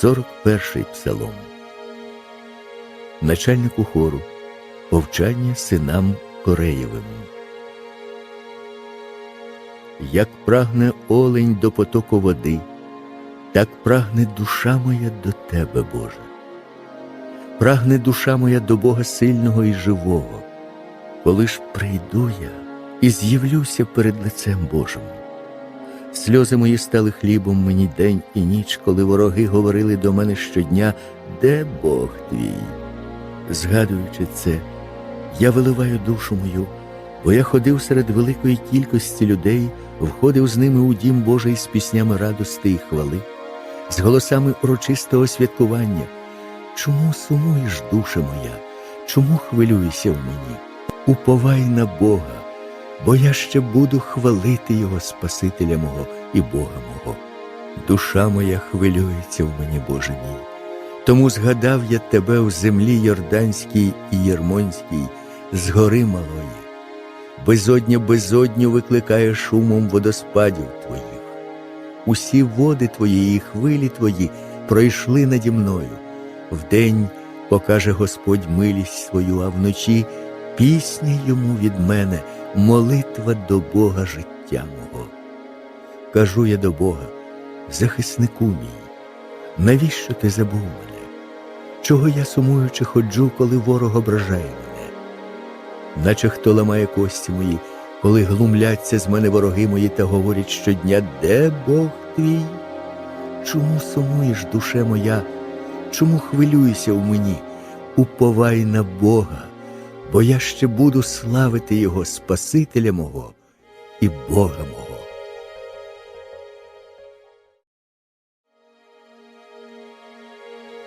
41 псалом. Начальнику хору Повчання синам Кореєвим. Як прагне олень до потоку води, так прагне душа моя до Тебе, Боже. Прагне душа моя до Бога сильного і живого, коли ж прийду я і з'явлюся перед лицем Божим. Сльози мої стали хлібом мені день і ніч, коли вороги говорили до мене щодня, де Бог твій? Згадуючи це, я виливаю душу мою, бо я ходив серед великої кількості людей, входив з ними у дім Божий з піснями радости і хвали, з голосами урочистого святкування. Чому сумуєш, душа моя? Чому хвилюєшся в мені? Уповай на Бога бо я ще буду хвалити Його Спасителя мого і Бога мого. Душа моя хвилюється в мені, Боже мій. Тому згадав я тебе в землі Йорданській і Єрмонській, з гори малої. Безодня безодню викликає шумом водоспадів твоїх. Усі води твої і хвилі твої пройшли наді мною. Вдень покаже Господь милість свою, а вночі пісня йому від мене молитва до Бога життя мого. Кажу я до Бога, захиснику мій, навіщо ти забув мене? Чого я сумуючи ходжу, коли ворог ображає мене? Наче хто ламає кості мої, коли глумляться з мене вороги мої та говорять щодня, де Бог твій? Чому сумуєш, душе моя? Чому хвилюєшся в мені? Уповай на Бога бо я ще буду славити Його Спасителя мого і Бога мого.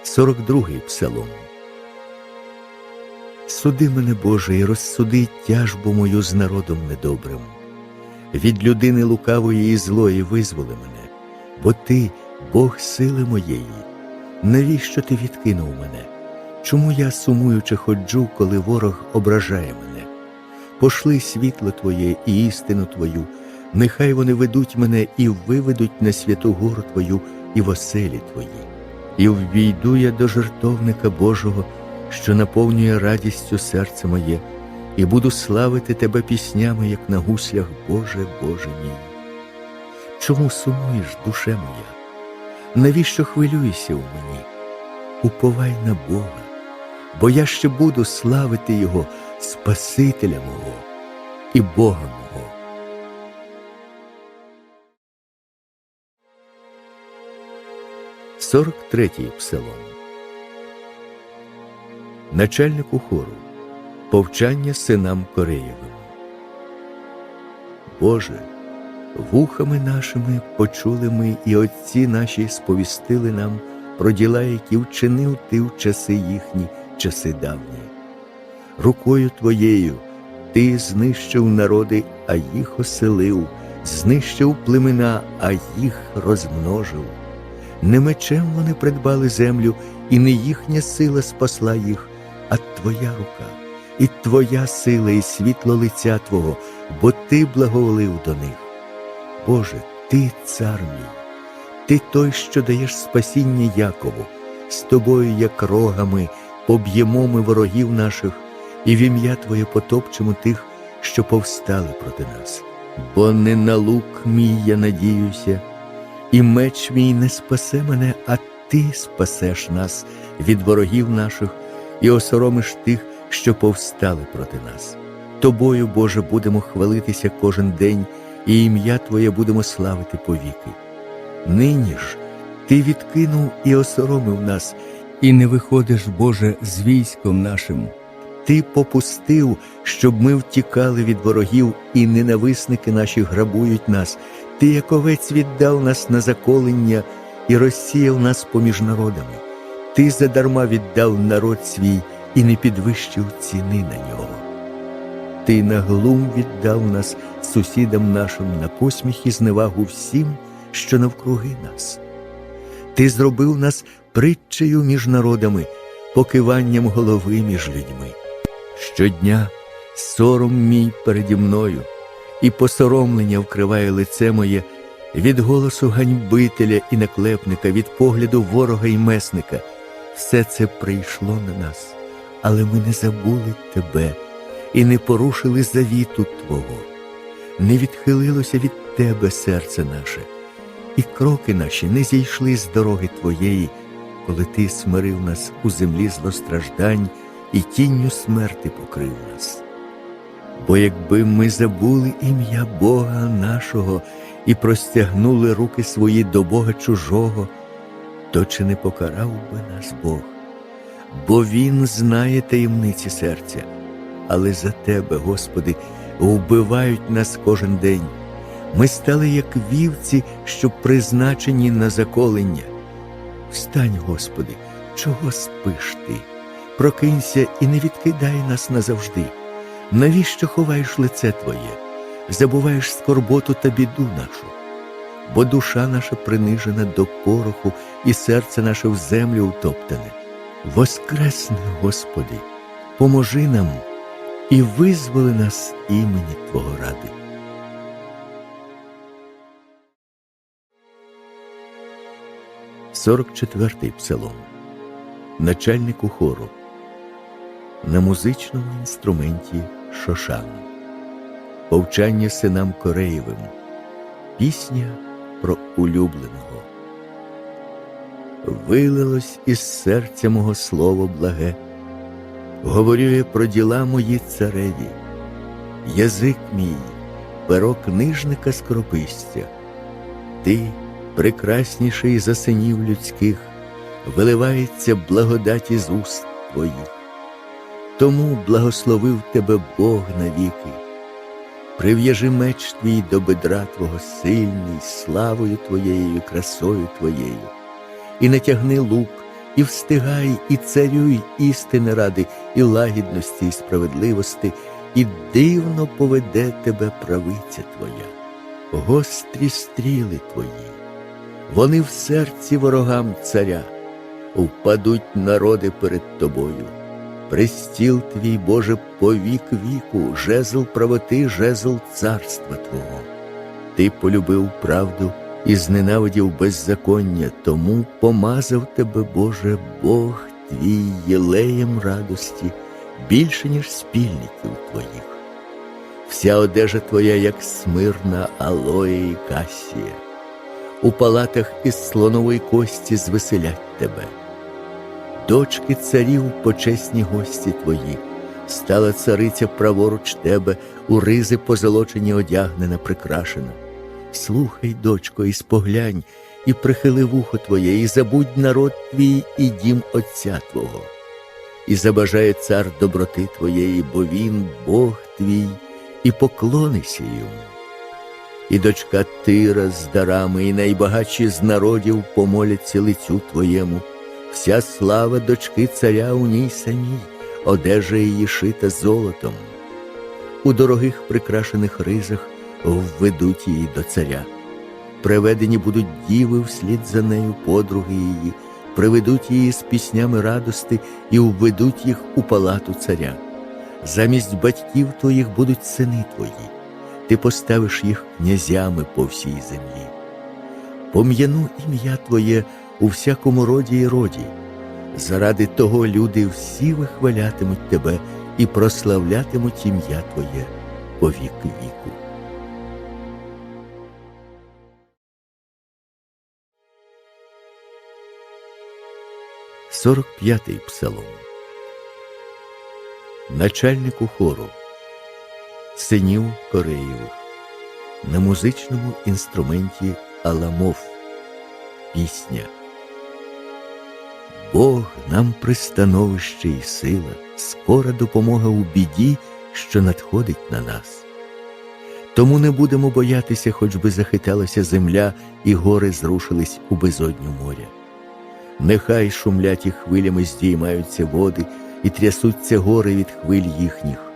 Сорок другий псалом. Суди мене, Боже, і розсуди тяжбу мою з народом недобрим. Від людини лукавої і злої визволи мене, бо Ти, Бог сили моєї, навіщо ти відкинув мене? Чому я сумуючи ходжу, коли ворог ображає мене? Пошли світло Твоє і істину Твою, нехай вони ведуть мене і виведуть на святу гору Твою і в оселі Твої. І ввійду я до жертовника Божого, що наповнює радістю серце моє, і буду славити Тебе піснями, як на гуслях, Боже, Боже мій. Чому сумуєш, душе моя? Навіщо хвилюєшся у мені? Уповай на Бога бо я ще буду славити Його Спасителя мого і Бога мого. Сорок третій псалом. Начальнику хору Повчання синам Кореєвим. Боже, вухами нашими почули ми, і отці наші сповістили нам про діла, які вчинив ти в часи їхні часи давні. Рукою твоєю ти знищив народи, а їх оселив, знищив племена, а їх розмножив. Не мечем вони придбали землю, і не їхня сила спасла їх, а твоя рука, і твоя сила, і світло лиця Твого, бо Ти благоволив до них. Боже, Ти цар мій, Ти той, що даєш спасіння Якову, з тобою, як рогами, поб'ємо ми ворогів наших, і в ім'я Твоє потопчемо тих, що повстали проти нас. Бо не на лук мій я надіюся, і меч мій не спасе мене, а Ти спасеш нас від ворогів наших і осоромиш тих, що повстали проти нас. Тобою, Боже, будемо хвалитися кожен день, і ім'я Твоє будемо славити повіки. Нині ж Ти відкинув і осоромив нас і не виходиш, Боже, з військом нашим. Ти попустив, щоб ми втікали від ворогів, і ненависники наші грабують нас. Ти, як овець, віддав нас на заколення і розсіяв нас поміж народами. Ти задарма віддав народ свій і не підвищив ціни на нього. Ти на глум віддав нас сусідам нашим на посміх і зневагу всім, що навкруги нас. Ти зробив нас притчею між народами, покиванням голови між людьми. Щодня сором мій переді мною, і посоромлення вкриває лице моє, від голосу ганьбителя і наклепника, від погляду ворога і месника. Все це прийшло на нас, але ми не забули тебе і не порушили завіту Твого, не відхилилося від Тебе серце наше, і кроки наші не зійшли з дороги Твоєї, коли Ти смирив нас у землі злостраждань і тінню смерти покрив нас. Бо якби ми забули ім'я Бога нашого і простягнули руки свої до Бога чужого, то чи не покарав би нас Бог? Бо Він знає таємниці серця, але за Тебе, Господи, вбивають нас кожен день. Ми стали як вівці, що призначені на заколення. Встань, Господи, чого спиш ти? Прокинься і не відкидай нас назавжди. Навіщо ховаєш лице Твоє, забуваєш скорботу та біду нашу? Бо душа наша принижена до пороху, і серце наше в землю утоптане. Воскресни, Господи, поможи нам і визволи нас імені Твого ради. Сорок четвертий псалом. Начальнику хору. На музичному інструменті Шошан. Повчання синам Кореєвим. Пісня про улюбленого. Вилилось із серця мого слово благе, говорю я про діла мої цареві, язик мій, перо книжника скоропистя, ти, прекрасніший за синів людських, виливається благодаті з уст твоїх. Тому благословив тебе Бог навіки. Прив'яжи меч твій до бедра Твого сильний, славою Твоєю, красою Твоєю, і натягни лук, і встигай, і царюй істини ради, і лагідності, і справедливості, і дивно поведе тебе правиця Твоя, гострі стріли Твої, вони в серці ворогам царя, впадуть народи перед тобою. Престіл твій, Боже, по вік віку, жезл правоти, жезл царства Твого. Ти полюбив правду і зненавидів беззаконня, тому помазав тебе, Боже, Бог твій єлеєм радості, більше, ніж спільників твоїх. Вся одежа твоя, як смирна алоє і касія, у палатах із слонової кості звеселять тебе дочки царів почесні гості твої, стала цариця праворуч тебе, у ризи позолочені одягнена, прикрашена. Слухай, дочко, і споглянь, і прихили вухо твоє, і забудь народ твій і дім Отця Твого. І забажає цар доброти твоєї, бо він Бог твій, і поклонися йому. І дочка Тира з дарами, і найбагатші з народів помоляться лицю твоєму. Вся слава дочки царя у ній самій, одежа її шита золотом. У дорогих прикрашених ризах введуть її до царя. Приведені будуть діви вслід за нею, подруги її, приведуть її з піснями радости і введуть їх у палату царя. Замість батьків твоїх будуть сини твої, ти поставиш їх князями по всій землі. Пом'яну ім'я Твоє у всякому роді і роді. Заради того люди всі вихвалятимуть тебе і прославлятимуть ім'я Твоє по віки віку. Сорок п'ятий псалом. Начальнику хору синів Кореєвих на музичному інструменті Аламов. Пісня. Бог нам пристановище і сила, скора допомога у біді, що надходить на нас. Тому не будемо боятися, хоч би захиталася земля, і гори зрушились у безодню моря. Нехай шумлять і хвилями здіймаються води, і трясуться гори від хвиль їхніх.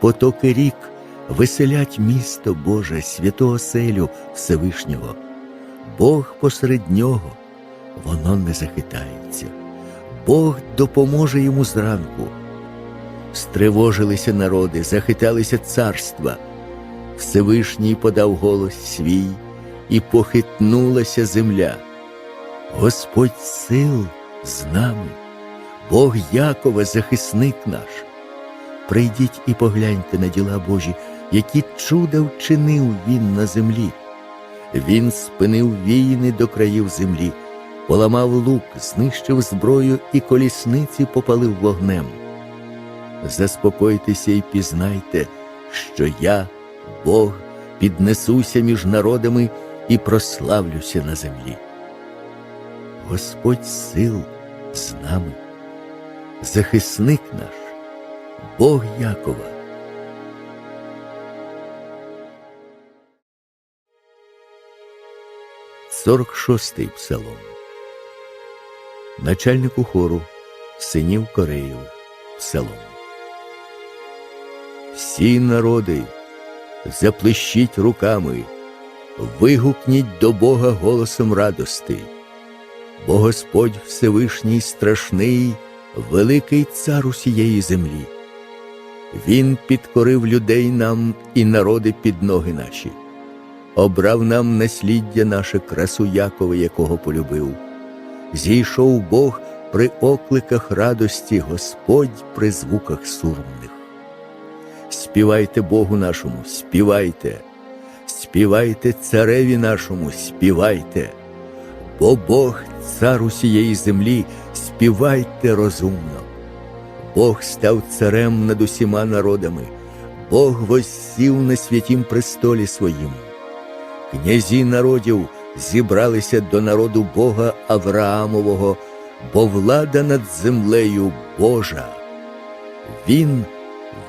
Потоки рік веселять місто Боже, святого селю Всевишнього. Бог посеред нього, воно не захитається. Бог допоможе йому зранку. Стривожилися народи, захиталися царства. Всевишній подав голос свій, і похитнулася земля. Господь сил з нами, Бог Якова, захисник наш. Прийдіть і погляньте на діла Божі, які чуда вчинив він на землі. Він спинив війни до країв землі, поламав лук, знищив зброю і колісниці попалив вогнем. Заспокойтеся і пізнайте, що я, Бог, піднесуся між народами і прославлюся на землі. Господь сил з нами, захисник наш, Бог Якова. Сорок шостий псалом. Начальнику хору синів Кореєвих псалом. Всі народи, заплещіть руками, вигукніть до Бога голосом радости, бо Господь Всевишній страшний, великий цар усієї землі. Він підкорив людей нам і народи під ноги наші, обрав нам насліддя наше красу Якова, якого полюбив. Зійшов Бог при окликах радості, Господь при звуках сурмних. Співайте Богу нашому, співайте, співайте цареві нашому, співайте, бо Бог, цар усієї землі, співайте розумно. Бог став царем над усіма народами, Бог воссів на святім престолі своїм. Князі народів зібралися до народу Бога Авраамового, бо влада над землею Божа. Він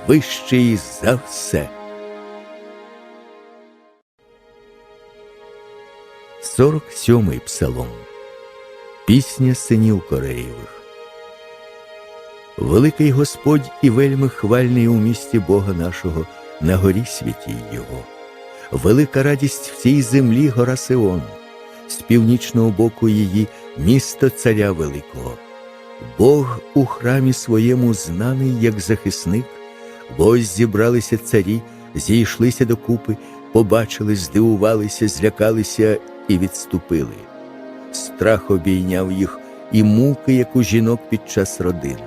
вищий за все. Сорок сьомий псалом. Пісня синів Кореєвих. Великий Господь і вельми хвальний у місті Бога нашого, на горі святій Його. Велика радість в цій землі гора Сион, з північного боку її місто Царя Великого. Бог у храмі своєму знаний як захисник, бо ось зібралися царі, зійшлися докупи, побачили, здивувалися, злякалися і відступили. Страх обійняв їх і муки, як у жінок під час родин.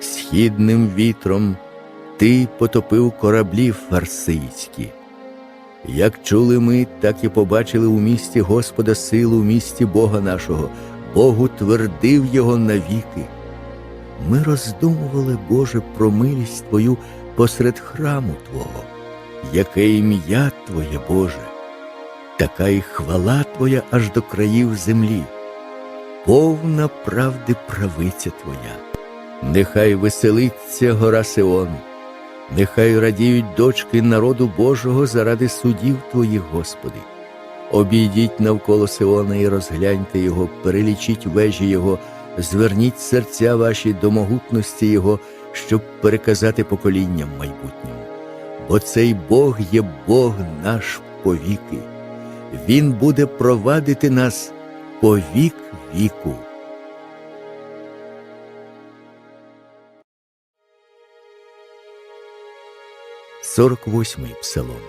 Східним вітром ти потопив кораблі фарсийські. Як чули ми, так і побачили у місті Господа силу, в місті Бога нашого, Бог утвердив його навіки. Ми роздумували, Боже, про милість Твою посеред храму Твого, яке ім'я Твоє, Боже, така і хвала Твоя аж до країв землі, повна правди правиця Твоя. Нехай веселиться гора Сион, нехай радіють дочки народу Божого заради судів Твоїх, Господи. Обійдіть навколо Сиона і розгляньте його, перелічіть вежі Його, зверніть серця ваші до могутності Його, щоб переказати поколінням майбутнім. Бо цей Бог є Бог наш повіки, Він буде провадити нас по вік віку. Сорок восьмий псалом.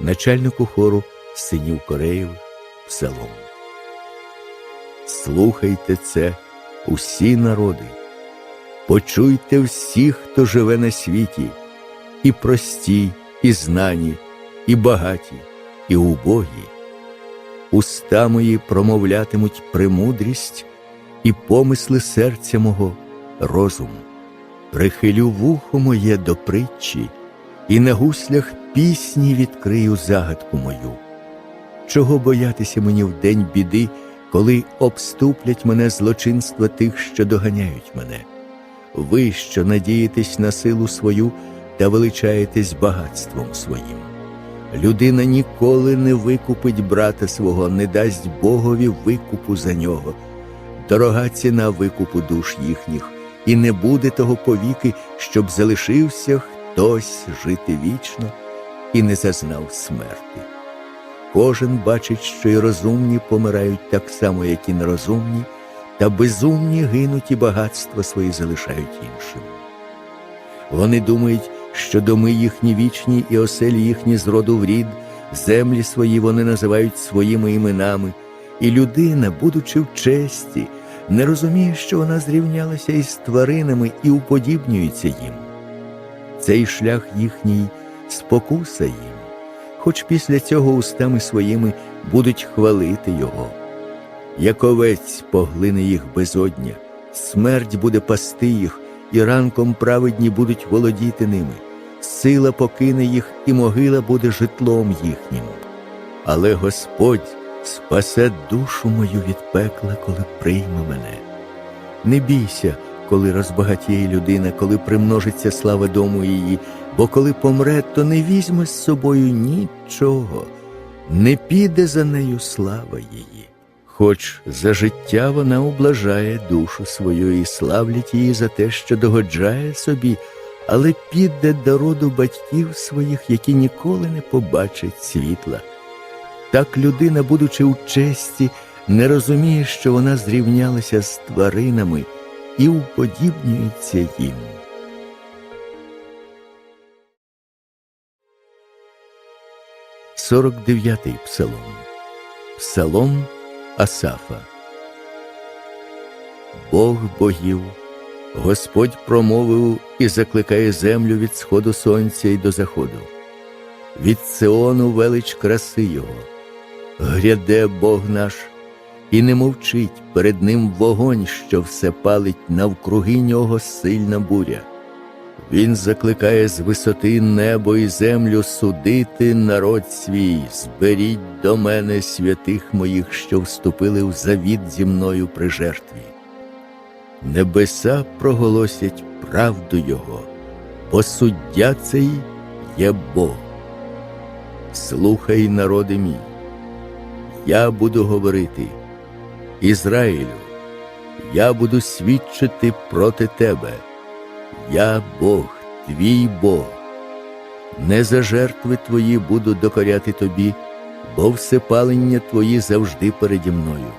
Начальнику хору синів Кореїв псалом. Слухайте це, усі народи, почуйте всі, хто живе на світі, і прості, і знані, і багаті, і убогі. Уста мої промовлятимуть премудрість, і помисли серця мого розум. Прихилю вухо моє до притчі, і на гуслях пісні відкрию загадку мою. Чого боятися мені в день біди, коли обступлять мене злочинства тих, що доганяють мене? Ви, що надієтесь на силу свою та величаєтесь багатством своїм. Людина ніколи не викупить брата свого, не дасть Богові викупу за нього. Дорога ціна викупу душ їхніх, і не буде того повіки, щоб залишився хтось жити вічно і не зазнав смерти. Кожен бачить, що й розумні помирають так само, як і нерозумні, та безумні гинуть і багатства свої залишають іншим. Вони думають, що доми їхні вічні і оселі їхні з роду в рід, землі свої вони називають своїми іменами, і людина, будучи в честі, не розуміє, що вона зрівнялася із тваринами і уподібнюється їм. Цей шлях їхній спокуса їм, хоч після цього устами своїми будуть хвалити його. Як овець поглине їх безодня, смерть буде пасти їх, і ранком праведні будуть володіти ними. Сила покине їх, і могила буде житлом їхнім. Але Господь спасе душу мою від пекла, коли прийме мене. Не бійся, коли розбагатіє людина, коли примножиться слава дому її, бо коли помре, то не візьме з собою нічого, не піде за нею слава її. Хоч за життя вона облажає душу свою і славлять її за те, що догоджає собі, але піде до роду батьків своїх, які ніколи не побачать світла. Так людина, будучи у честі, не розуміє, що вона зрівнялася з тваринами і уподібнюється їм. Сорок дев'ятий псалом. Псалом Асафа. Бог богів, Господь промовив і закликає землю від сходу сонця й до заходу. Від Сеону велич краси Його. Гряде Бог наш, і не мовчить перед ним вогонь, що все палить навкруги нього сильна буря. Він закликає з висоти небо і землю судити народ свій, зберіть до мене святих моїх, що вступили в завіт зі мною при жертві. Небеса проголосять правду Його, бо суддя цей є Бог. Слухай, народи мій, я буду говорити, Ізраїлю, я буду свідчити проти тебе. Я Бог, твій Бог. Не за жертви твої буду докоряти тобі, бо всепалення твої завжди переді мною.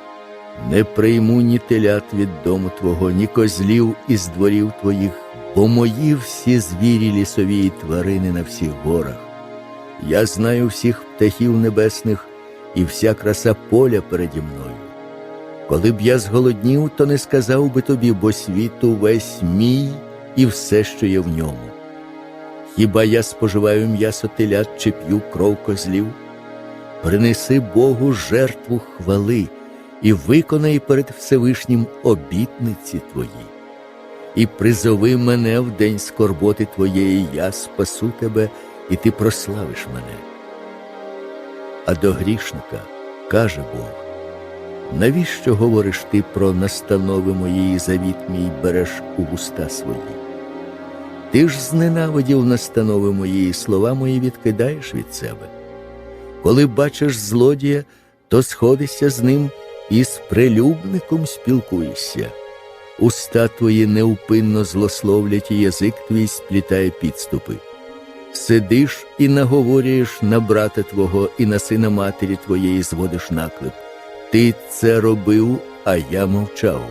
Не прийму ні телят від дому твого, ні козлів із дворів твоїх, бо мої всі звірі лісові і тварини на всіх горах. Я знаю всіх птахів небесних і вся краса поля переді мною. Коли б я зголоднів, то не сказав би тобі, бо світу весь мій і все, що є в ньому. Хіба я споживаю м'ясо телят чи п'ю кров козлів? Принеси Богу жертву хвали і виконай перед Всевишнім обітниці твої. І призови мене в день скорботи твоєї, я спасу тебе, і ти прославиш мене. А до грішника каже Бог, навіщо говориш ти про настанови мої і завіт мій береш у вуста свої? Ти ж зненавидів настанови мої, і слова мої відкидаєш від себе. Коли бачиш злодія, то сходишся з ним і з прилюбником спілкуєшся. Уста твої неупинно злословлять, і язик твій сплітає підступи. Сидиш і наговорюєш на брата твого і на сина матері твоєї зводиш наклеп. Ти це робив, а я мовчав.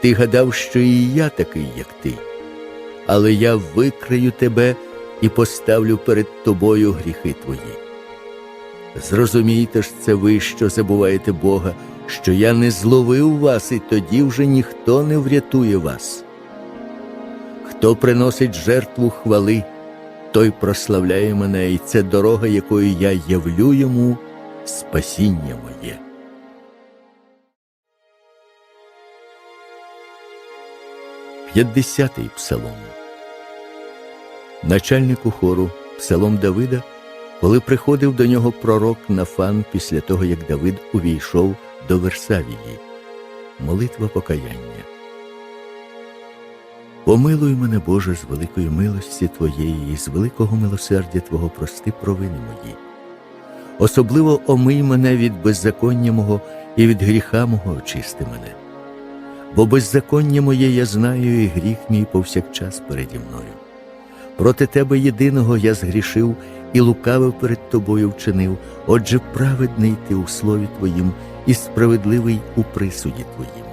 Ти гадав, що і я такий, як ти. Але я викрию тебе і поставлю перед тобою гріхи твої. Зрозумійте ж це ви, що забуваєте Бога, що я не зловив вас, і тоді вже ніхто не врятує вас. Хто приносить жертву хвали, той прославляє мене, і це дорога, якою я явлю йому спасіння моє. П'ятдесятий псалом. Начальнику хору псалом Давида, коли приходив до нього пророк Нафан після того, як Давид увійшов до Версавії. Молитва покаяння. Помилуй мене, Боже, з великої милості Твоєї і з великого милосердя Твого прости провини мої. Особливо омий мене від беззаконня мого і від гріха мого очисти мене. Бо беззаконня моє я знаю, і гріх мій повсякчас переді мною. Проти тебе єдиного я згрішив і лукавив перед тобою вчинив, отже, праведний ти у слові Твоїм і справедливий у присуді Твоїм.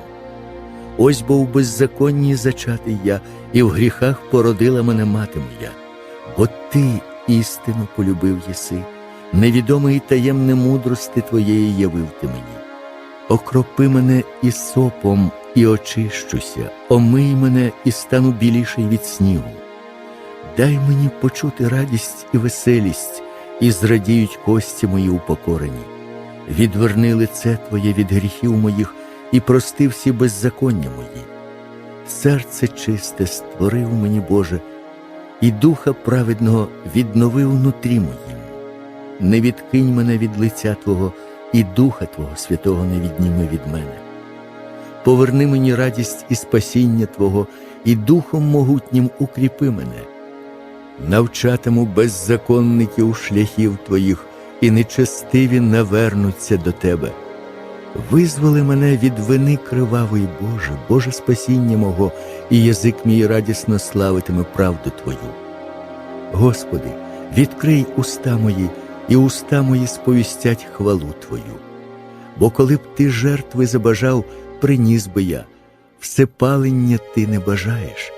Ось бо в беззаконні зачатий я, і в гріхах породила мене мати моя, бо ти істину полюбив єси, невідоме і таємне мудрости Твоєї явив ти мені. Окропи мене і сопом, і очищуся, омий мене і стану біліший від снігу. Дай мені почути радість і веселість, і зрадіють кості мої упокорені. Відверни лице Твоє від гріхів моїх і прости всі беззаконня мої. Серце чисте створив мені, Боже, і духа праведного відновив внутрі моїм. Не відкинь мене від лиця Твого, і Духа Твого Святого не відніми від мене. Поверни мені радість і спасіння Твого, і Духом могутнім укріпи мене. Навчатиму беззаконників шляхів Твоїх, і нечестиві навернуться до Тебе. Визволи мене від вини кривавої Боже, Боже спасіння мого, і язик мій радісно славитиме правду Твою. Господи, відкрий уста мої, і уста мої сповістять хвалу Твою. Бо коли б ти жертви забажав, приніс би я, всепалення ти не бажаєш.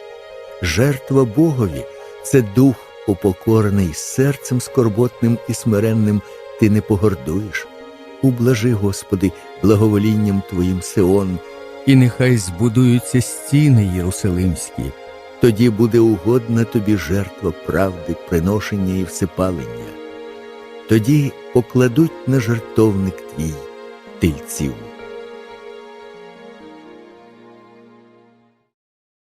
Жертва Богові це дух упокорений, серцем скорботним і смиренним ти не погордуєш. Ублажи, Господи, благоволінням Твоїм Сион, і нехай збудуються стіни Єрусалимські, тоді буде угодна тобі жертва правди, приношення і всипалення, Тоді покладуть на жертовник твій тильців.